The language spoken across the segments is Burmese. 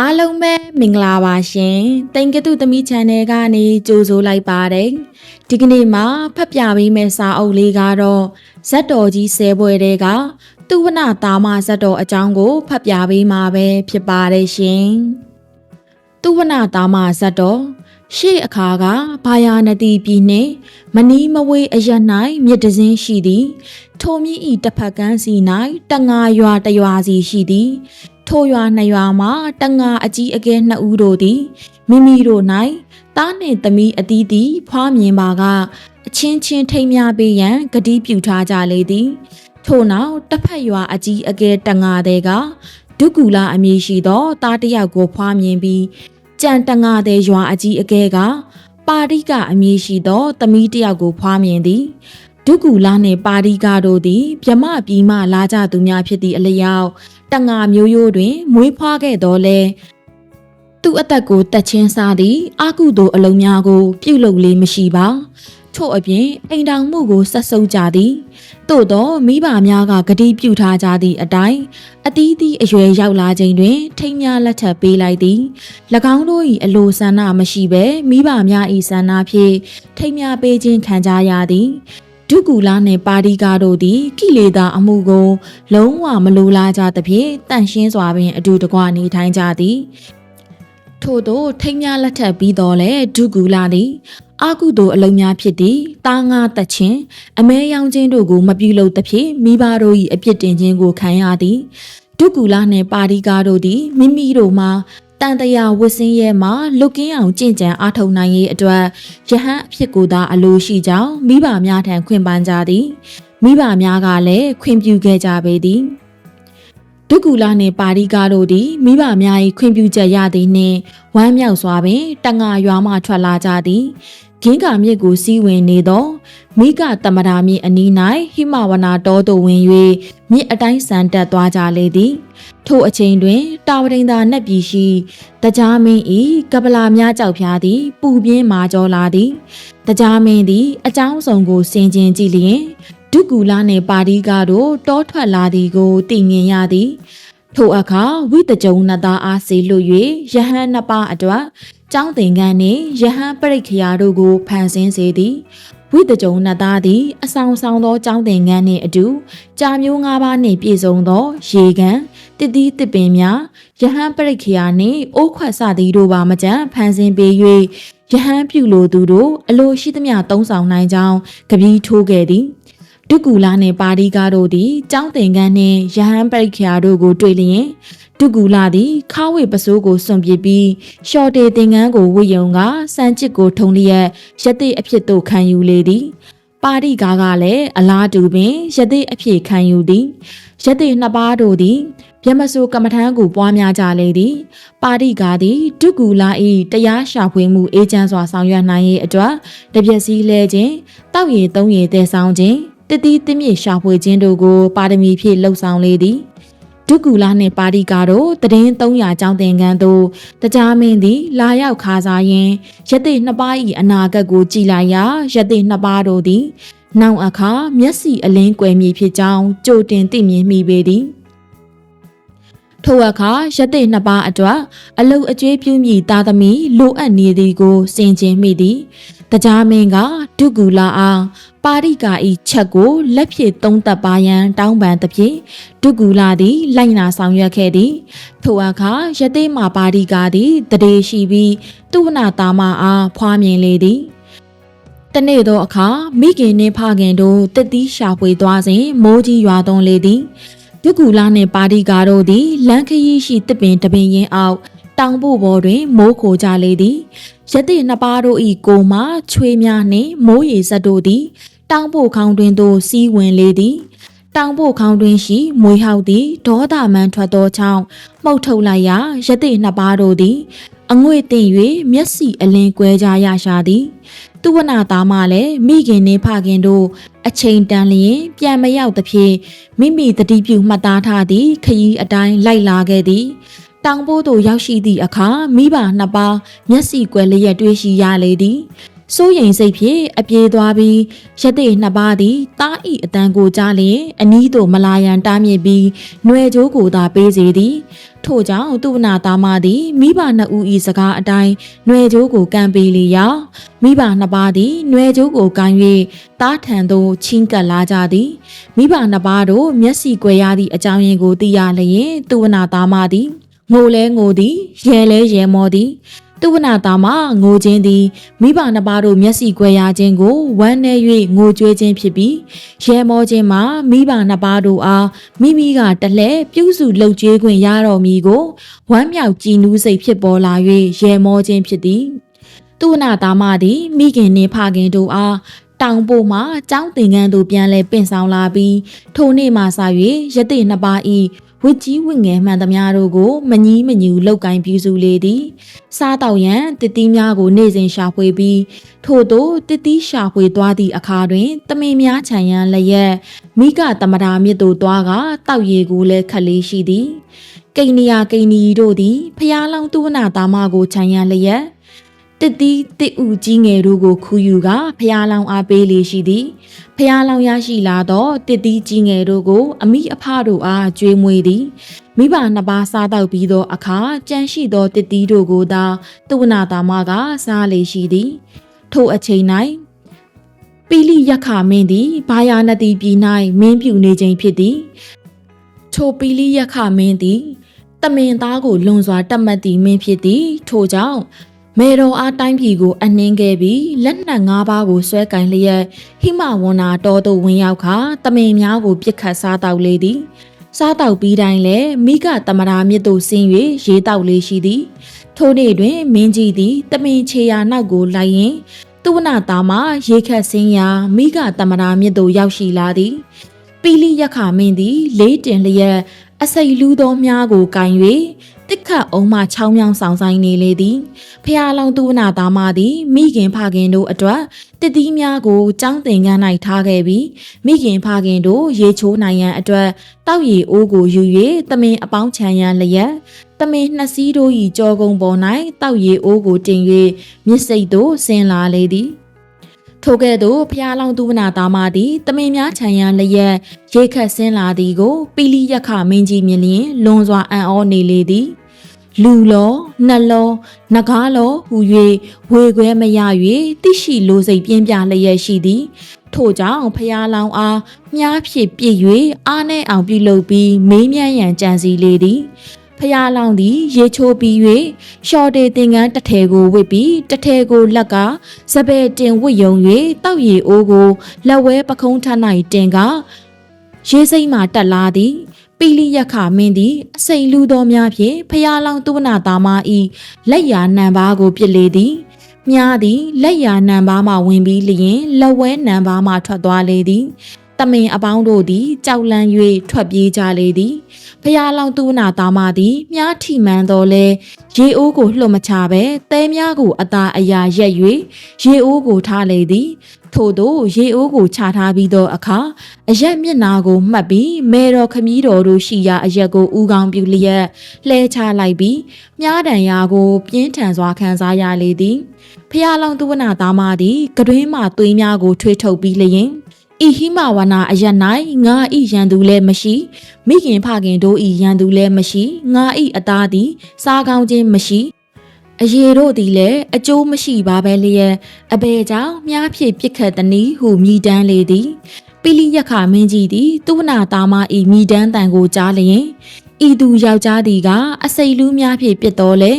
အားလုံးပဲမင်္ဂလာပါရှင်။တိန်ကတုသမီး channel ကနေကြိုဆိုလိုက်ပါတယ်။ဒီကနေ့မှာဖတ်ပြပေးမယ့်စာအုပ်လေးကတော့ဇက်တော်ကြီးဆဲပွဲတဲကသူဝနသားမဇက်တော်အကြောင်းကိုဖတ်ပြပေးမှာပဲဖြစ်ပါတယ်ရှင်။သူဝနသားမဇက်တော်ရှေ့အခါကဘာယာနတိပြည်နှင့်မနီးမဝေးအရ၌မြစ်တစင်းရှိသည်ထိုမြစ်ဤတစ်ဖက်ကမ်းစီ၌တငါရွာတရွာစီရှိသည် ထိုရွာနှစ်ရွာမှာတငါအကြီးအကဲနှစ်ဦးတို့သည်မိမိတို့၌တားနှင့်သမီးအသီးသီးဖွားမြင်ပါကအချင်းချင်းထိမ်းများပေးရန်ဂတိပြုထားကြလေသည်ထို့နောက်တစ်ဖက်ရွာအကြီးအကဲတငါတဲ့ကဒုက္ကူလာအမည်ရှိသောသားတစ်ယောက်ကိုဖွားမြင်ပြီးကြံတငါတဲ့ရွာအကြီးအကဲကပါရိကအမည်ရှိသောသမီးတစ်ယောက်ကိုဖွားမြင်သည်ဒုက္ကူလာနှင့်ပါရိကတို့သည်မြမပြီးမှလာကြသူများဖြစ်သည့်အလျောက် တငါမျိုးရိုးတွင် မွေးဖွားခဲ့တော်လဲသူ့အသက်ကိုတက်ချင်းစားသည့်အာကုသို့အလုံးများကို ပြုတ်လုပ်လေးမရှိပါထို့အပြင်အိမ်တောင်မှုကိုဆက်ဆုပ်ကြသည်သို့သောမိဘများကဂတိပြုထားကြသည့်အတိုင်းအသီးသီးအရွယ်ရောက်လာချိန်တွင် ထိမ်းများလက်ထပ်ပေးလိုက်သည်၎င်းတို့၏အလိုဆန္ဒမရှိဘဲမိဘများ၏ဆန္ဒဖြင့်ထိမ်းများပေးခြင်းခံကြရသည် ဒုက္ကူလာနှင့်ပါရီကာတို့သည်ကိလေသာအမှုကို လုံးဝမလိုလားကြသဖြင့်တန့်ရှင်းစွာပင်အတူတကွနေထိုင်ကြသည်ထို့သောထိမ်းများလက်ထပ်ပြီးတော့လဲဒုက္ကူလာသည်အာကုသို့အလုံးများဖြစ်သည့်တာငါတက်ချင်းအမဲရောင်ချင်းတို့ကိုမပြုလုပ်သဖြင့်မိဘတို့၏အပြစ်တင်ခြင်းကိုခံရသည်ဒုက္ကူလာနှင့်ပါရီကာတို့သည်မိမိတို့မှာ တန်တရာဝစ်စင်းရဲမှာလုတ်ကင်းအောင်ကြင့်ကြံအားထုတ်နိုင်ရေးအတွက်ယဟန်အဖြစ်ကိုသာအလိုရှိကြောင်းမိဘများထံခွင့်ပန်းကြသည်မိဘများကလည်းခွင့်ပြုခဲ့ကြပေသည်ဒုက္ကူလာနှင့်ပါရီကာတို့သည်မိဘများ၏ခွင့်ပြုချက်ရသည်နှင့်ဝမ်းမြောက်စွာပင်တငါရွာမှထွက်လာကြသည် ဂင်းကာမြစ်ကိုစီးဝင်နေသောမိကတမရာမြစ်အနီး၌ဟိမဝနာတောသို့ဝင်၍မြစ်အတိုင်းဆန်တက်သွားကြလေသည်ထိုအချိန်တွင် တာဝရိန်သာနက်ပြည်ရှိတကြားမင်းဤကပလာများကြောက်ဖျားသည်ပူပြင်းမာကြောလာသည်တကြားမင်းသည်အကြောင်းဆောင်ကိုစင်ကျင်ကြည့်လျင်ဒုကူလာနှင့်ပါရီကားတို့တောထွက်လာသည်ကိုသိမြင်ရသည်ထိုအခါဝိတကြုံနတ်သားအားစေလွတ်၍ယဟန်နှစ်ပါးအတွက် ကျောင်းသင်ခန်းနှင့်ယဟန်ပရိခရာတို့ကိုဖန်ဆင်းစေသည်ဝိတကြုံနတ်သားသည်အဆောင်ဆောင်သောကျောင်းသင်ခန်းနှင့်အတူကြာမျိုး၅ပါးနှင့်ပြည့်စုံသော ရေကန်တည်တည်တစ်ပင်များယဟန်ပရိခရာနှင့်အိုးခွက်စသည်တို့ပါမကြံဖန်ဆင်းပေး၍ယဟန်ပြုလိုသူတို့အလိုရှိသမျှသုံးဆောင်နိုင်ကြောင်းကပီးထိုးခဲ့သည်ဒုက္ကူလာနှင့်ပါရီကားတို့သည်ကျောင်းသင်ခန်းနှင့်ယဟန်ပရိခရာတို့ကိုတွေ့လျင် ဒုက္ကူလာသည်ခါဝေပစိုးကိုစွန့်ပစ်ပြီးရှော့တေသင်္ကန်းကိုဝှေ့ယုံကစံချစ်ကိုထုံလျက်ရတိအဖြစ်သို့ခံယူလေသည်ပါရိကားကလည်းအလားတူပင်ရတိအဖြစ်ခံယူသည်ရတိနှစ်ပါးတို့သည်ဗျမဆိုကမ္မထမ်းကိုပွားများကြလေသည် ပါရိကာသည်ဒုက္ကူလာ၏တရားရှာဖွေမှုအေဂျင့်စွာဆောင်ရွက်နိုင်ရေးအတွက်တပြက်စီလဲခြင်းတောက်ရည်သုံးရည်တည်ဆောင်ခြင်းတတိတမြင့်ရှာဖွေခြင်းတို့ကိုပါရမီဖြင့်လှုပ်ဆောင်လေသည် ဒုက္ကူလာနှင့်ပါရီကာတို့တည်င်း300ကျောင်းသင်ခန်းသို့တကြားမင်းသည်လာရောက်ခါစားရင်းရတိနှစ်ပါး၏အနာဂတ်ကိုကြည်လိုက်ရာရတိနှစ်ပါးတို့သည် နောက်အခါမျက်စိအလင်းကွယ်မည်ဖြစ်ကြောင်းကြိုတင်သိမြင်မိပေသည် ထိုအခါရတိနှစ်ပါးအတွက်အလုတ်အကျွေးပြုမိသားသမီးလိုအပ်နေသည်ကိုစင်ကျင်မိသည်တကြားမင်းကဒုက္ကူလာအားပါရိကာဤချက်ကိုလက်ဖြင့်သုံးသက်ပါရန်တောင်းပန်သဖြင့်ဒုက္ကူလာသည်လိုက်နာဆောင်ရွက်ခဲ့သည်ထိုအခါယသိမာပါရိကာသည်တရေရှိပြီးသူဝနာသားမအားဖွားမြင်လေသည်တနေ့သောအခါမိခင်နှင့်ဖခင်တို့တက်သီးရှာဖွေသွားစဉ်မိုးကြီးရွာသွန်းလေသည် ဒုက္ကူလာနှင့်ပါရိကာတို့သည်လမ်းခရီးရှိတစ်ပင်တပင်ရင်းအောက်တောင်ဖို့ပေါ်တွင်မိုးခိုကြလေသည်ရတိနှစ်ပါးတို့၏ကိုမှချွေးများနှင့်မိုးရေစက်တို့သည်တောင်ဖို့ခေါင်းတွင်သို့စီးဝင်လေသည်တောင်ဖို့ခေါင်းတွင်ရှိမွေဟောက်သည်ဒေါသမန်ထွက်သောချောင်းမှုတ်ထုတ်လိုက်ရာရတိနှစ်ပါးတို့သည်အငွေ့တင်၍မျက်စိအလင်းကွဲကြရရှာသည် သူဝနာသားမလည်းမိခင်နှင့်ဖခင်တို့အချိန်တန်လျင်ပြန်မရောက်သဖြင့်မိမိတတိပြုမှတ်သားထားသည့်ခရီးအတိုင်းလိုက်လာခဲ့သည်တောင်ပိုးသို့ရောက်ရှိသည့်အခါမိဘနှစ်ပါးမျက်စိကွယ်လျက်တွေ့ရှိရလေသည် စိုးရိမ်စိတ်ဖြင့်အပြေးသွားပြီးရတဲ့နှစ်ပါးသည်တားဤအတန်ကိုကြားလျင်အနီးသို့မလာရန်တားမြစ်ပြီးနှွယ်ကြိုးကိုသာပေးစေသည်ထို့ကြောင့်သူဝနာသားမသည်မိဘနှစ်ဦး၏စကားအတိုင်းနှွယ်ကြိုးကိုကန်ပေးလေရာမိဘနှစ်ပါးသည်နှွယ်ကြိုးကိုကန်၍တားထံသို့ချင်းကပ်လာကြသည်မိဘနှစ်ပါးတို့မျက်စီကွယ်ရသည့်အကြောင်းရင်းကိုသိရလျင်သူဝနာသားမသည်ငိုလဲငိုသည်ရဲလဲရဲမောသည် သူဝနာသားမငိုခြင်းသည်မိဘနှစ်ပါးတို့မျက်စိကွယ်ရခြင်းကိုဝမ်းနည်း၍ငိုကြွေးခြင်းဖြစ်ပြီးရဲမောခြင်းမှာမိဘနှစ်ပါးတို့အားမိမိကတလှဲပြုစုလှုပ်ကြွေးခွင့်ရတော်မူကိုဝမ်းမြောက်ကြည်နူးစိတ်ဖြစ်ပေါ်လာ၍ရဲမောခြင်းဖြစ်သည်သူဝနာသားမသည်မိခင်နှင့်ဖခင်တို့အားတောင်ပေါ်မှကျောင်းသင်ခန်းသို့ပြန်လဲပင့်ဆောင်လာပြီးထိုနေ့မှစ၍ရတိနှစ်ပါးဤ ဝစ်ကြီးဝင့်ငယ်မှန်သမျှတို့ကိုမငီးမညူလောက်ကင်ပြူစုလေသည်စားတော့ရန်တတိများကိုနေ့စဉ်ရှာဖွေပြီးထို့သောတတိရှာဖွေသွားသည့်အခါတွင်တမင်များခြံရန်လျက်မိကတမရာမြစ်သို့သွားကတောက်ရည်ကိုလည်းခက်လေးရှိသည်ကိန်းနီယာကိန်းနီတို့သည်ဖျားလောင်သူဝနာသားမကိုခြံရန်လျက် တစ်တီးတစ်ဥကြီးငယ်တို့ကိုခူးယူကဖျားလောင်အားပေးလေရှိသည်ဖျားလောင်ရရှိလာသောတစ်တီးကြီးငယ်တို့ကို အမိအဖတို့အားကြွေးမွေးသည်မိဘနှစ်ပါးစားတော့ပြီးသောအခါကြမ်းရှိသောတစ်တီးတို့ကိုသာသူဝနာသားမကစားလေရှိသည်ထို့အချိန်၌ပီလိယက္ခမင်းသည်ဘာယာနတိပြည်၌မင်းပြူနေခြင်းဖြစ်သည်ထိုပီလိယက္ခမင်းသည်တမင်သားကိုလွန်စွာတတ်မှတ်သည့်မင်းဖြစ်သည်ထို့ကြောင့် မေတော်အားတိုင်းပြည်ကိုအနှင်းခဲ့ပြီးလက်နက်၅ပါးကိုဆွဲကင်လျက်ဟိမဝန္နာတော်သို့ဝင်ရောက်ခါတမင်များကိုပြစ်ခတ်စားတောက်လေသည်စားတောက်ပြီးတိုင်းလည်းမိကတမရာမြစ်သို့ဆင်း၍ရေတောက်လေးရှိသည် ထိုနေ့တွင်မင်းကြီးသည်တမင်ချေရာနောက်ကိုလိုက်ရင်သူဝနာသားမှရေခတ်ဆင်းရာမိကတမရာမြစ်သို့ရောက်ရှိလာသည်ပီလိယက္ခမင်းသည် လေးတင်လျက်အစိတ်လူသောမြားကိုကင်၍ တစ်ခတ်အုံမှချောင်းမြောင်းဆောင်ဆိုင်နေလေသည်ဖျားလောင်သူဝနာသားမသည်မိခင်ဖခင်တို့အတွက်တတိများကိုကြောင်းတင်ကန်း၌ထားခဲ့ပြီးမိခင်ဖခင်တို့ရေချိုးနိုင်ရန်အတွက်တောက်ရီအိုးကိုယူ၍တမင်အပေါင်းချံရန်လျက်တမင်နှစ်စီးတို့၏ကြောကုံပေါ်၌တောက်ရီအိုးကိုတင်၍မြစ်စိတ်သို့ဆင်းလာလေသည်ထိုကဲ့သို့ဖျားလောင်သူဝနာသားမသည်တမင်များခြံရန်လျက်ရေခတ်ဆင်းလာသည်ကိုပီလိယက္ခမင်းကြီးမြင်လျင်လွန်စွာအံ့ဩနေလေသည် လူလောနှလောနဂါလောဟူ၍ဝေခွဲမရ၍တိရှိလိုစိတ်ပြင်းပြလျက်ရှိသည်ထို့ကြောင့်ဖျားလောင်အားမြားဖြစ်ပြစ်၍အားနဲ့အောင်ပြုလုပ်ပြီးမေးမြန်းရန်ကြံစီလေသည်ဖျားလောင်သည် ရေချိုးပြီး၍ရှော်တေသင်္ကန်းတစ်ထည်ကိုဝစ်ပြီးတစ်ထည်ကိုလက်ကစပယ်တင်ဝစ်ယုံ၍တောက်ရီအိုးကိုလက်ဝဲပခုံးထ၌တင်ကရေစိမ့်မှတက်လာသည် ပီလိယက္ခမင်းသည်အစိန်လူတော်များဖြင့်ဖျားလောင်သူဝနာသားမ၏လက်ရာနံပါးကိုပြစ်လေသည်မြားသည်လက်ရာနံပါးမှဝင်ပြီးလျင်လက်ဝဲနံပါးမှထွက်သွားလေသည်တမင်အပေါင်းတို့သည်ကြောက်လန့်၍ထွက်ပြေးကြလေသည်ဖျားလောင်သူဝနာသားမသည်မြားထိမှန်တော်လဲရေအိုးကိုလှုပ်မချဘဲသဲများကိုအသာအရာရက်၍ရေအိုးကိုထားလေသည် ထို့သောရေအိုးကိုချထားပြီးသောအခါအရက်မျက်နာကိုမှတ်ပြီးမေတော်ခမည်းတော်တို့ရှိရာအရက်ကိုဥကောင်းပြုလျက်လှဲချလိုက်ပြီးမြားတန်ရာကို ပြင်းထန်စွာခံစားရလေသည်ဖျားလောင်သူဝနာသားမသည်ကတွင်းမှသွေးများကိုထွေးထုတ်ပြီးလျင်ဤဟိမဝနာအရ၌ငါဤရန်သူလည်းမရှိမိခင်ဖခင်တို့ဤရန်သူလည်းမရှိငါဤအသားသည် စားကောင်းခြင်းမရှိ အရေတို့သည်လည်းအကျိုးမရှိပါပဲလျက်အဘယ်ကြောင့်မြားဖြစ်ပြစ်ခတ်တနည်းဟုမြည်တမ်းလေသည်ပိလိယက္ခမင်းကြီးသည်သူဝနာသားမဤမြည်တမ်းတန်ကိုကြားလျင်ဤသူယောက်ျားသည်ကအစိတ်လူးများဖြင့်ပြစ်တော်လဲ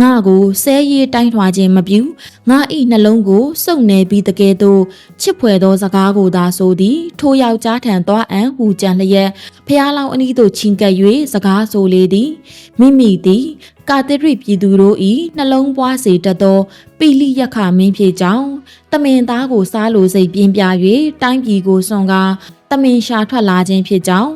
ငါကိုဆဲရည်တိုင်းထွာခြင်းမပြုငါဤနှလုံးကိုစုပ်နေပြီးတကယ်တော့ချစ်ဖွယ်သောစကားကိုသာဆိုသည် ထိုယောက်ျားထံသွားအံဟူကြံလျက်ဖះလောင်အနီးသို့ချင်းကပ်၍စကားဆိုလေသည်မိမိသည် ကာသရိပြည်သူတို့ဤနှလုံးပွားစေတတ်သောပိလိယက္ခမင်းဖြစ်ကြောင်းတမင်သားကိုစားလိုစိတ်ပြင်းပြ၍တိုင်းပြည်ကိုစွန့်ကားတမင်ရှာထွက်လာခြင်းဖြစ်ကြောင်း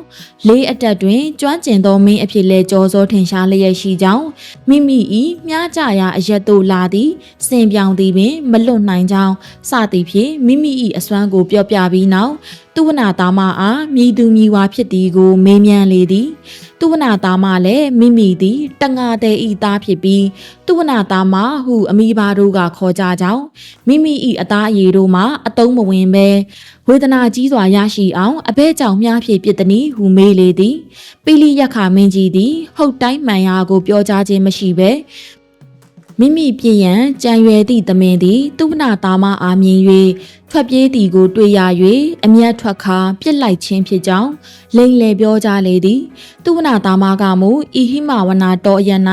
လေးအတက်တွင်ကျွမ်းကျင်သောမင်းအဖြစ်လဲကြောစောထင်ရှားလျက်ရှိကြောင်းမိမိ၏မြားကြရာအရက်သို့လာသည်စင်ပြောင်သည်ပင်မလွတ်နိုင်ကြောင်းစသည်ဖြင့်မိမိ၏အစွမ်းကိုပြောပြပြီးနောက် သူဝနာသားမအားမြည်သူမြည်ဝါဖြစ်သည်ကို မေးမြန်းလေသည်သူဝနာသားမလည်းမိမိသည်တငါတဲ့ဤသားဖြစ်ပြီးသူဝနာသားမဟုအမိဘတို့ကခေါ်ကြကြောင်းမိမိဤအသားအရည်တို့မှအတုံးမဝင်ပဲဝေဒနာကြီးစွာရရှိအောင်အဘဲကြောင့်မြားဖြစ်ပြစ်သည်ဟုမေးလေသည်ပိလိယက္ခမင်းကြီးသည်ဟုတ်တိုင်းမှန်ရာကိုပြောကြားခြင်းမရှိဘဲ မိမိပြည့်ရန်ကြံရွယ်သည့်သမင်သည်သူဝနာသားမအားမြင်၍ထွက်ပြေးသည်ကိုတွေ့ရ၍အမျက်ထွက်ခါပြစ်လိုက်ခြင်းဖြစ်ကြောင်းလိန်လေပြောကြလေသည်သူဝနာသားမကမူဤဟိမဝနာတော်အရ၌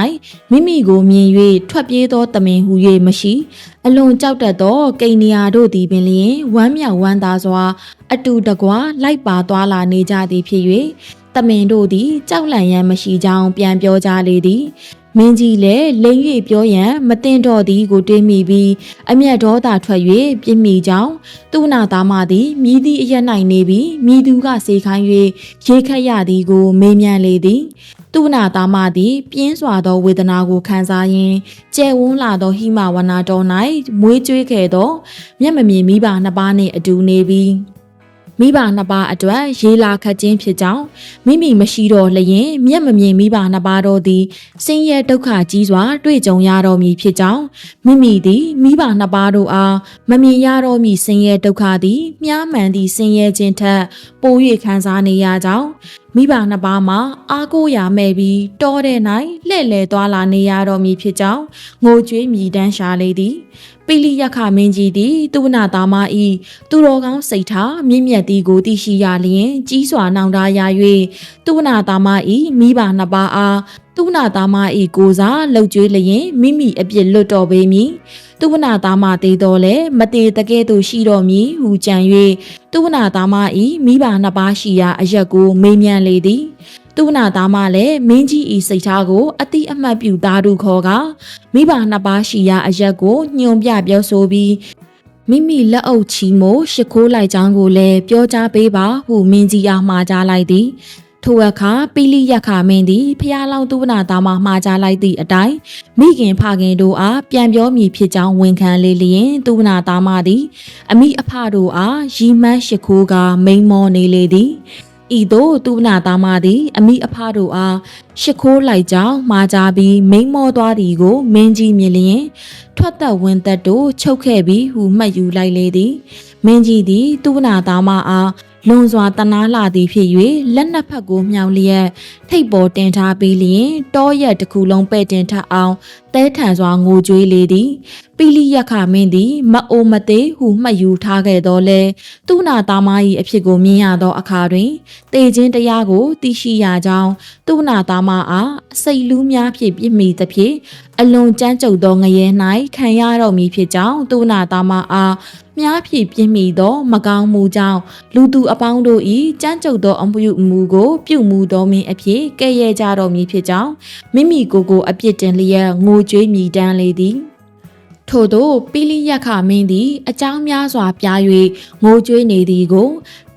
မိမိကိုမြင်၍ထွက်ပြေးသောသမင်ဟု၍မရှိအလွန်ကြောက်တတ်သောကိန်နီယာတို့သည်ပင်လျင်ဝမ်းမြောက်ဝမ်းသာစွာ အတူတကွလိုက်ပါသွားလာနေကြသည်ဖြစ်၍တမင်တို့သည်ကြောက်လန့်ရန်မရှိကြောင်းပြန်ပြောကြလေသည် မင်းကြီးလည်းလိန်၍ပြောရန်မတင်တော့သည်ကိုတွေးမိပြီးအမျက်ဒေါသထွက်၍ပြင်းမိကြောင်းသူနာသားမသည်မြည်သည့်အရက်၌နေပြီးမြည်သူကစေခိုင်း၍ရေခတ်ရသည်ကို မေးမြန်းလေသည်သူနာသားမသည်ပြင်းစွာသောဝေဒနာကိုခံစားရင်းကျဲဝန်းလာသောဟိမဝနာတော်၌မွေးကြွေးခဲ့သော မျက်မမြင်မိဘနှစ်ပါးနှင့်အတူနေပြီး မိဘနှစ်ပါးအတွက်ရေလာခတ်ခြင်းဖြစ်ကြောင်းမိမိမရှိတော့လျင်မျက်မမြင်မိဘနှစ်ပါးတို့သည်ဆင်းရဲဒုက္ခကြီးစွာ တွေ့ကြုံရတော်မူဖြစ်ကြောင်းမိမိသည်မိဘနှစ်ပါးတို့အားမမြင်ရတော့မီဆင်းရဲဒုက္ခသည်မြားမှန်သည့်ဆင်းရဲခြင်းထက်ပို၍ခံစားနေရကြောင်းမိဘနှစ်ပါးမှာအားကိုးရမဲ့ပြီးတောတဲ့၌လှဲ့လေသွားလာနေရတော်မူဖြစ်ကြောင်းငိုကြွေးမြည်တမ်းရှာလေသည် ပိလိယက္ခမင်းကြီးသည်သူဝနာသားမဤသူတော်ကောင်းစိတ်ထားမြင့်မြတ်သည်ကိုသိရှိရလျင်ကြီးစွာနောင်တရ၍သူဝနာသားမဤမိဘနှစ်ပါးအားသူဝနာသားမဤကိုစားလှုပ်ကြွေးလျင်မိမိအပြစ်လွတ်တော်ပေမည်သူဝနာသားမသေးတော်လဲမသေးတကဲ့သို့ရှိတော်မည်ဟူကြံ၍သူဝနာသားမဤမိဘနှစ်ပါးရှိရာအရက်ကိုမေးမြန်းလေသည် သူနာသားမလည်းမင်းကြီးဤစိတ်ထားကိုအတိအမှတ်ပြုသားသူခေါ်ကမိဘနှစ်ပါးရှိရာအရက်ကိုညွန်ပြပြောဆိုပြီးမိမိလက်အုပ်ချီမို့ရှ िख ိုးလိုက်ကြောင်းကိုလည်းပြောကြားပေးပါဟုမင်းကြီးအားမှာကြားလိုက်သည်ထိုအခါပိလိယက္ခမင်းသည်ဖျားလောင်သူဝနာသားမှမှာကြားလိုက်သည့်အတိုင်းမိခင်ဖခင်တို့အားပြန်ပြောမည်ဖြစ်ကြောင်းဝန်ခံလေလျင်သူဝနာသားမသည် အမိအဖတို့အားရီမန်းရှိခိုးကမိန်မောနေလေသည် ဤသို့သူနာသားမသည်အမိအဖတို့အားရှ िख ိုးလိုက်ကြောင်းမှာကြပြီးမိန်မောသွားသည်ကိုမင်းကြီးမြင်လျင်ထွက်သက်ဝင်သက်တို့ချုပ်ခဲ့ပြီးဟူမှတ်ယူလိုက်လေသည်မင်းကြီးသည်သူနာသားမအား လွန်စွာတနာလာသည်ဖြစ်၍လက်နှစ်ဖက်ကိုမြောင်လျက်ထိတ်ပေါ်တင်ထားပြီးလျင်တောရက်တစ်ခုလုံးပဲ့တင်ထအောင်တဲထန်စွာငိုကြွေးလေသည်ပိလိယက္ခမင်းသည်မအိုမသေးဟုမှတ်ယူထားခဲ့တော်လဲသူနာသားမ၏အဖြစ်ကိုမြင်ရသောအခါတွင်တေခြင်းတရားကိုသိရှိရကြောင်းသူနာသားမအားအစိတ်လူးများဖြင့်ပြစ်မိသဖြင့် အလွန်ကြမ်းကြုတ်သောငရဲ၌ခံရတော်မူဖြစ်ကြောင်းသူနာသားမအားမြားဖြင့်ပြင်းမိသော မကောင်းမှုကြောင့်လူသူအပေါင်းတို့၏ကြမ်းကြုတ်သောအမှုမှုကို ပြုမှုတော်မင်းအဖြစ်ကဲ့ရဲ့ကြတော်မူဖြစ်ကြောင်းမိမိကိုယ်ကိုအပြစ်တင်လျက်ငိုကြွေးမြည်တမ်းလေသည် ထို့သောပိလိယက္ခမင်းသည် အကြောင်းများစွာပြား၍ငိုကြွေးနေသည်ကို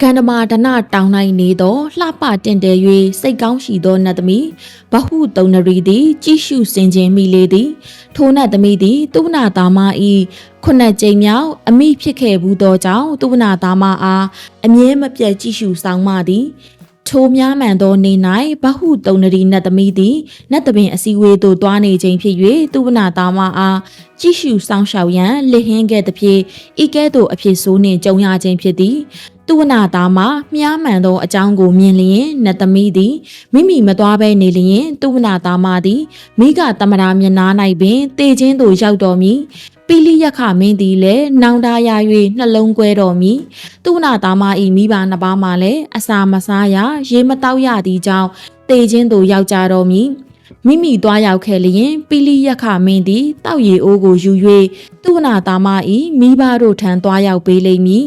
ကန္ဓမာဒနတောင်းနိုင်နေသောလှပတင့်တယ်၍စိတ်ကောင်းရှိသောနတ်သမီးဘဟုတုံနရီသည် ကြည့်ရှုစင်ခြင်းမိလေသည် ထိုနတ်သမီးသည်သူနာသားမ၏ခုနှစ်ကြိမ်မြောက်အမိဖြစ်ခဲ့ဘူးသောကြောင့်သူနာသားမအားအမြဲမပြတ်ကြည့်ရှုဆောင်မသည် ထိုများမှန်သောနေ၌ဘဟုတုံနရီနတ်သမီးသည်နတ်တပင်အစည်းဝေးသို့တွားနေခြင်းဖြစ်၍သူဝနာသားမအားကြည့်ရှုဆောင်ရှောက်ရန်လက်ဟင်းခဲ့သဖြင့်ဤကဲ့သို့အဖြစ်ဆိုးနှင့်ကြုံရခြင်းဖြစ်သည်သူဝနာသားမှာမြားမှန်သောအကြောင်းကိုမြင်လျင်နတ်သမီးသည်မိမိမသွားဘဲနေလျင်သူဝနာသားမသည်မိကတမရာမျက်နာ၌ပင်တေခြင်းသို့ရောက်တော်မူ ပိလိယက္ခမင်းသည်လည်းနောင်တရ၍နှလုံးကွဲတော်မူသူနာသားမ၏မိဘနှစ်ပါးမှလည်းအစာမစားရရေမတောက်ရသည့်ကြောင့်တေခြင်းသို့ရောက်ကြတော်မူမိမိသွားရောက်ခဲ့လျင်ပိလိယက္ခမင်းသည်တောက်ရီအိုးကိုယူ၍သူနာသားမ၏မိဘတို့ထံသွားရောက်ပေးလိမ့်မည်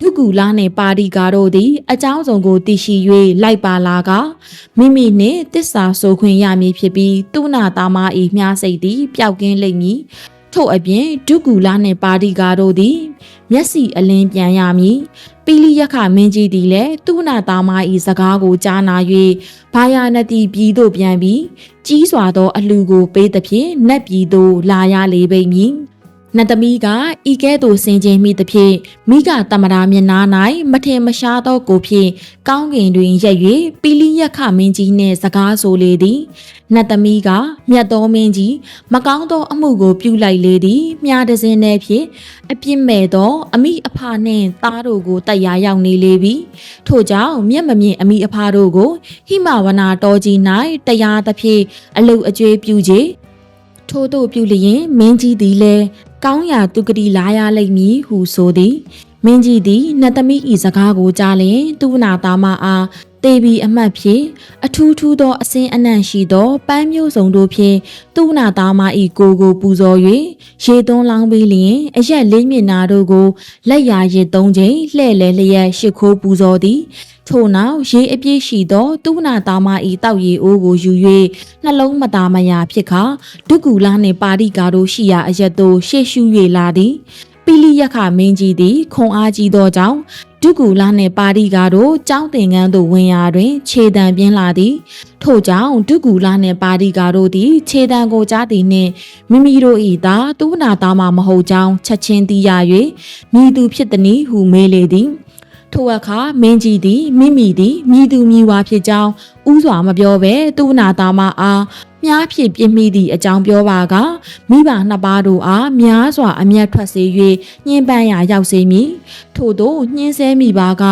ဒုကူလာနှင့်ပါရီကာတို့သည်အကြောင်းစုံကိုသိရှိ၍လိုက်ပါလာကမိမိနှင့်တစ္ဆာဆိုခွင့်ရမည်ဖြစ်ပြီးသူနာသားမ၏မြားစိတ်သည်ပျောက်ကင်းလိမ့်မည် ထို့အပြင်ဒုကူလာနှင့်ပါရီကာတို့သည် မျက်စီအလင်းပြန်ရမည်ပိလိယက္ခမင်းကြီးသည်လည်းသူနာသားမ၏စကားကိုကြားနာ၍ဘာယာနတိပြည်သို့ပြန်ပြီးကြီးစွာသောအလှကိုပေးသဖြင့်နတ်ပြည်သို့လာရလေပေမည် နတ်သမီးကဤကဲ့သို့ဆင်ခြင်မိသဖြင့်မိကတမရာမျက်နာ၌မထင်မရှားသောကိုဖြင့်ကောင်းကင်တွင်ရက်၍ပီလိယက္ခမင်းကြီးနှင့်စကားဆိုလေသည်နတ်သမီးကမြတ်သောမင်းကြီးမကောင်းသောအမှုကိုပြုလိုက်လေသည်မြားတစင်းနှင့်ဖြင့်အပြစ်မဲ့သော အမိအဖနှင့်သားတို့ကိုတရားရောက်နေလေပြီထို့ကြောင့်မျက်မမြင်အမိအဖတို့ကိုဟိမဝနာတော်ကြီး၌တရားသဖြင့်အလုတ်အကျွေးပြုကြထို့သို့ပြုလျင်မင်းကြီးသည်လည်း ကောင်းရာသူကတိလာရလိမ့်မည်ဟုဆိုသည်မင်းကြီးသည်နတ်သမီးဤစကားကိုကြားလျင်သူ့နာသားမအားတေဘီအမတ်ဖြင့်အထူးထူးသောအစင်းအနံ့ရှိသောပန်းမျိုးစုံတို့ဖြင့်သူ့နာသားမ၏ကိုကိုပူဇော်၍ရေသွန်းလောင်းပြီးလျင်အရက်လေးမျက်နာတို့ကိုလက်ရာရစ်သုံးချိန်လှဲ့လဲလျက်ရှ िख ိုးပူဇော်သည် ထို့နောက်ရေအပြည့်ရှိသောသူနာသားမ၏တောက်ရီအိုးကိုယူ၍နှလုံးမသားမယာဖြစ်ခါဒုကူလာနှင့်ပါရိကာတို့ရှိရာအရက်သို့ရှေ့ရှု၍လာသည်ပီလိယက္ခမင်းကြီးသည်ခွန်အားကြီးသောကြောင့်ဒုကူလာနှင့်ပါရိကာတို့ကြောင်းတင်ကန်းသို့ဝင်ရာတွင် ခြေတံပြင်းလာသည် ထို့ကြောင့်ဒုကူလာနှင့်ပါရိကာတို့သည်ခြေတံကိုကြားသည်နှင့်မိမိတို့၏သာသူနာသားမှမဟုတ်ကြောင်းချက်ချင်းသိရ၍မိသူဖြစ်သည်ဟုမေးလေသည် ထိုအခါမင်းကြီးသည်မိမိသည်မိသူမိဝါဖြစ်ကြောင်းဥစွာမပြောဘဲသူနာသားမအားမြားဖြစ်ပြင်းမိသည့်အကြောင်းပြောပါကမိဘနှစ်ပါးတို့အားများစွာအမျက်ထွက်စေ၍ညှင်းပန်းရာရောက်စေမည်ထို့သောညှင်းဆဲမိပါက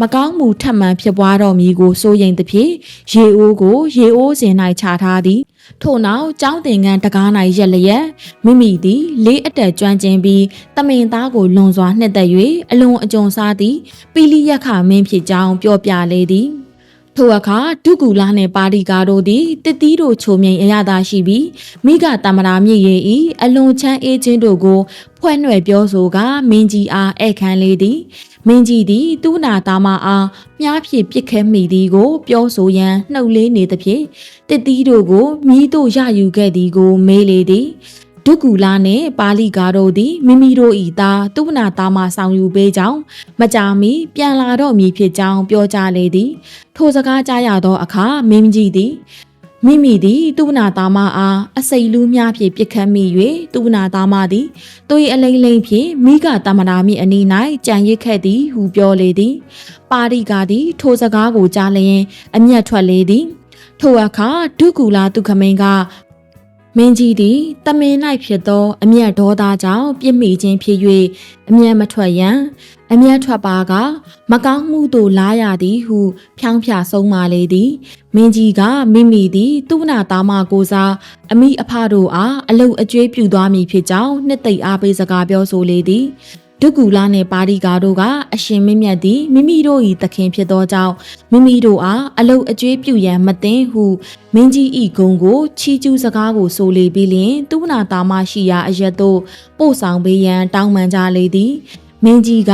မကောင်းမှုထပ်မံဖြစ်ပွားတော်မူကိုစိုးရိမ်သဖြင့်ရေအိုးကိုရေအိုးစင်၌ချထားသည် ထို့နောက်ကျောင်းတင်ကန်းတကား၌ရက်လျက်မိမိသည်လေးအတက်ကျွမ်းကျင်ပြီးတမင်သားကိုလွန်စွာနှစ်သက်၍အလွန်အကျွံစားသည်ပီလိယက္ခမင်းဖြစ်ကြောင်းပြောပြလေသည်ထိုအခါဒုကူလာနှင့်ပါရီကာတို့သည်တတိတို့ချိုမြိန်အရသာရှိပြီးမိကတမရာမြင့်ရဲ့ဤအလွန်ချမ်းအေးခြင်းတို့ကိုဖွဲ့နှွယ်ပြောဆိုကမင်းကြီးအားဧခံလေသည် မင်းကြီးသည်သူ့နာသားမအားမြားဖြင့်ပြစ်ခဲမိသည်ကို ပြောဆိုရန်နှုတ်လေးနေသဖြင့်တတိတို့ကိုမြည်တို့ရယူခဲ့သည်ကို မေးလေသည်ဒုကူလာနှင့်ပါဠိကားတို့သည်မိမိတို့၏သားသူဝနာသားမှဆောင်ယူပေးကြောင်းမကြာမီပြန်လာတော့မည်ဖြစ်ကြောင်းပြောကြားလေသည် ထိုစကားကြားရသောအခါမင်းကြီးသည် မိမိသည်သူဝနာသားမအားအစိတ်လူးများဖြင့်ပြစ်ခတ်မိ၍သူဝနာသားမသည်သူ၏အလိမ့်လိမ့်ဖြင့်မိကတမနာမိအနီး၌ကြံရစ်ခဲ့သည်ဟုပြောလေသည် ပါရိကာသည် ထိုစကားကိုကြားလျင် အမျက်ထွက်လေသည်ထိုအခါဒုကူလာသူခမိန်က မင်းကြီးသည်တမင်၌ဖြစ်သော အမျက်ဒေါသကြောင့်ပြစ်မိခြင်းဖြစ်၍အမျက်မထွက်ရန်အမျက်ထွက်ပါက မကောင်းမှုသို့လာရသည်ဟု ဖြောင်းဖြဆုံးမာလေသည်မင်းကြီးကမိမိသည်သူ့နာသားမကိုစားအမိအဖတို့အားအလုတ်အကျွေးပြုသွားမည်ဖြစ်ကြောင်းနှစ်သိမ့်အားပေးစကားပြောဆိုလေသည် ဒုကူလာနှင့်ပါရီကာတို့ကအရှင်မင်းမြတ်သည်မိမိတို့၏သခင်ဖြစ်သောကြောင့်မိမိတို့အားအလုတ်အကျွေးပြုရန်မသိဟုမင်းကြီးဤဂုံကိုချီကျူးစကားကိုဆိုလေပြီးလျင်သူနာသားမရှိရာအရက်သို့ပို့ဆောင်ပေးရန်တောင်းပန်ကြလေသည်မင်းကြီးက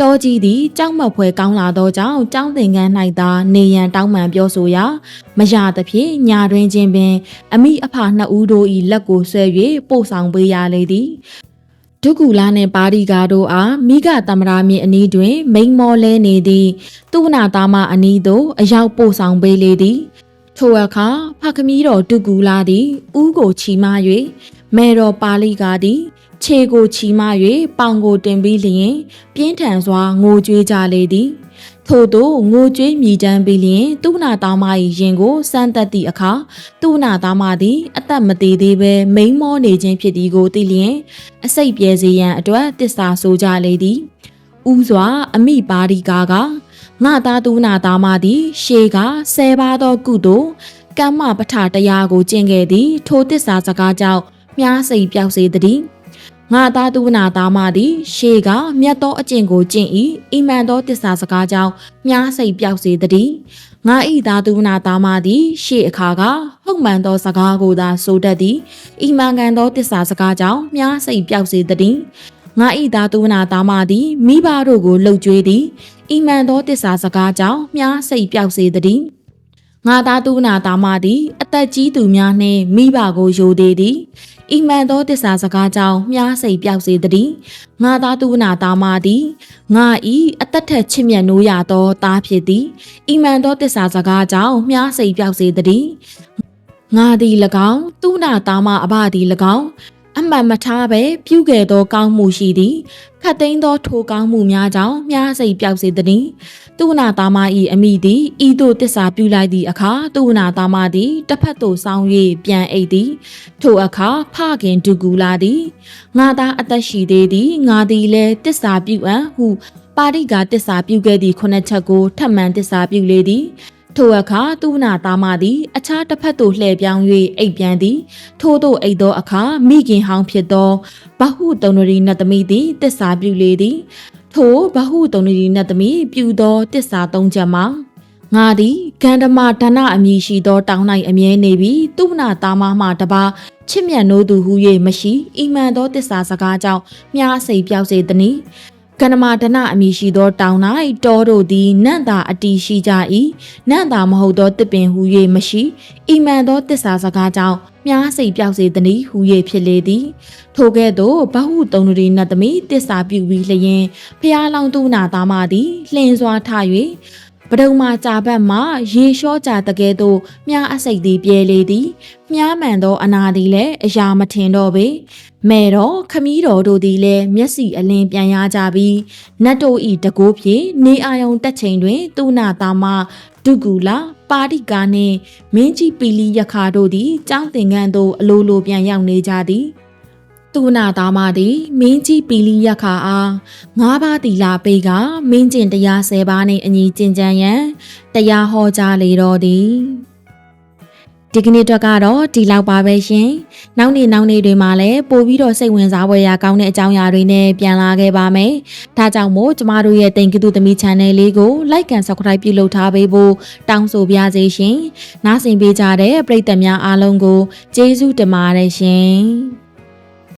တော်ကြီးသည်ကြောက်မက်ဖွယ်ကောင်းလာသောကြောင့်ကြောင်းသင်္ကန်း၌သာနေရန်တောင်းပန်ပြောဆိုရာမရသဖြင့်ညာတွင်ချင်းပင် အမိအဖနှစ်ဦးတို့၏လက်ကိုဆွဲ၍ပို့ဆောင်ပေးရလေသည် ဒုက္ကူလာနှင့်ပါရီကာတို့အားမိဂတမရာမြင့်အနီးတွင် မိန်မောလဲနေသည်သူဝနာသားမအနီးသို့အရောက်ပို့ဆောင်ပေးလေသည်ထိုအခါဖခမီးတော်ဒုက္ကူလာသည်ဥကိုချီမ၍မေတော်ပါဠိကာသည် ခြေကိုချီမ၍ပေါင်ကိုတင်ပြီးလျင် ပြင်းထန်စွာငိုကြွေးကြလေသည် ထို့သောငိုကြွေးမြည်တမ်းပြီးလျင်သူနာသားမ၏ရင်ကိုစမ်းသက်သည့်အခါသူနာသားမသည်အသက်မသေးသေးပဲမိန်မောနေခြင်းဖြစ်သည်ကိုသိလျင်အစိတ်ပြဲစေရန်အတွက်တစ္ဆာဆိုကြလေသည်ဥစွာအမိပါရီကာကငါသားသူနာသားမသည် ရှေကဆယ်ပါသောကုသိုလ်ကမ္မပဋ္ဌာတရားကိုကျင့်ခဲ့သည် ထိုတစ္ဆာစကားကြောင့်မြားစိတ်ပြောက်စေသည် ငါသားသူဝနာသားမသည်ရှေကမြတ်သောအကျင့်ကိုကျင့်၏အိမှန်သောတစ္ဆာစကားကြောင့်မြားစိတ်ပြောက်စေသည်ငါဤသားသူဝနာသားမသည်ရှေအခါကဟုတ်မှန်သောစကားကိုသာဆိုတတ်သည်အိမှန်ကန်သောတစ္ဆာစကားကြောင့်မြားစိတ်ပြောက်စေသည်ငါဤသားသူဝနာသားမသည်မိဘတို့ကိုလှုပ်ကြွေးသည်အိမှန်သောတစ္ဆာစကားကြောင့်မြားစိတ်ပြောက်စေသည်ငါသားသူနာသားမသည်အသက်ကြီးသူများနှင့်မိဘကိုယိုသေးသည် ဤမှန်သောတစ္ဆာစကားကြောင့်မြားစိတ်ပြောက်စေသည်ငါသားသူနာသားမသည်ငါဤအသက်ထက်ချစ်မြတ်နိုးရသောသားဖြစ်သည်ဤမှန်သောတစ္ဆာစကားကြောင့်မြားစိတ်ပြောက်စေသည်ငါသည်၎င်းသူနာသားမအဘသည်၎င်း အမှန်မထားပဲပြုခဲ့သောကောင်းမှုရှိသည်ခတ်သိမ်းသောထိုကောင်းမှုများကြောင့်မြားစိတ်ပြောက်စေသည်သူဝနာသားမ၏အမိသည်ဤသို့တစ္ဆာပြုလိုက်သည့်အခါသူဝနာသားမသည်တစ်ဖက်သို့ဆောင်း၍ပြန်အိပ်သည်ထိုအခါဖခင်ဒုကူလာသည်ငါသားအသက်ရှိသေးသည်ငါသည်လည်းတစ္ဆာပြုအံ့ဟုပါရိကတစ္ဆာပြုခဲ့သည့်ခုနှစ်ချက်ကိုထပ်မံတစ္ဆာပြုလေသည် ထိုအခါသူဝနာသားမသည် အခြားတစ်ဖက်သို့လှည့်ပြောင်း၍အိပ်ပြန်သည် ထို့သောအိပ်သောအခါမိခင်ဟောင်းဖြစ်သောဘဟုတုံရီနတ်သမီးသည်တစ္ဆာပြုလေသည်ထိုဘဟုတုံရီနတ်သမီးပြုသောတစ္ဆာသုံးချက်မှာငါသည်ဂန္ဓမဒါနအမည်ရှိသောတောင်း၌အမြဲနေပြီးသူဝနာသားမမှတပါချစ်မြတ်နိုးသူဟု၍မရှိအိမ်မှန်သောတစ္ဆာစကားကြောင့်မြားစိတ်ပြောက်စေသည်။ ကဏမာဒနအမည်ရှိသောတောင်၌တောတို့သည်နန့်သာအတီရှိကြ၏နန့်သာမဟုတ်သောတစ်ပင်ဟူ၍မရှိအိမှန်သောတစ္ဆာစကားကြောင့်မြားစိတ်ပြောက်စေသည်ဟူ၍ဖြစ်လေသည် ထိုကဲ့သို့ဘဟုတုံရီနတ်သမီးတစ္ဆာပြုပြီးလျင်ဖျားလောင်သူနာသားမသည်လှင်စွာထ၍ ပဒုံမာကြာဘက်မှရေလျှောကြတကယ်သို့မြားအစိတ်သည်ပြဲလေသည်မြားမှန်သောအနာသည်လည်းအရာမထင်တော့ပေမဲတော်ခမီးတော်တို့သည်လည်းမျက်စီအလင်းပြန်ရကြပြီးနတ်တို့ဤတကိုးဖြင့်နေအာယုံတက်ချိန်တွင်သူနာသားမဒုကူလာပါတိကာနှင့်မင်းကြီးပီလီရခါတို့သည်ကြောင်းသင်္ကန်းသို့အလိုလိုပြန်ရောက်နေကြသည် သူနာသားမသည်မင်းကြီးပီလီရခါအားငါးပါးတီလာပေးကမင်းကျင်တရား၁၀ပါးနှင့်အညီကျင့်ကြံရန်တရားဟောကြားလေတော်သည်ဒီကနေ့တော့ကတော့ဒီလောက်ပါပဲရှင်။နောက်နေ့နောက်နေ့တွေမှာလည်းပို့ပြီးတော့စိတ်ဝင်စားဖွယ်ရာကောင်းတဲ့အကြောင်းအရာတွေနဲ့ပြန်လာခဲ့ပါမယ်။ဒါကြောင့်မို့ကျမတို့ရဲ့တင်ကတူသမီး channel လေးကို like and subscribe ပြုလုပ်ထားပေးဖို့တောင်းဆိုပါရစေရှင်။နားဆင်ပေးကြတဲ့ပရိသတ်များအားလုံးကိုကျေးဇူးတင်ပါတယ်ရှင်။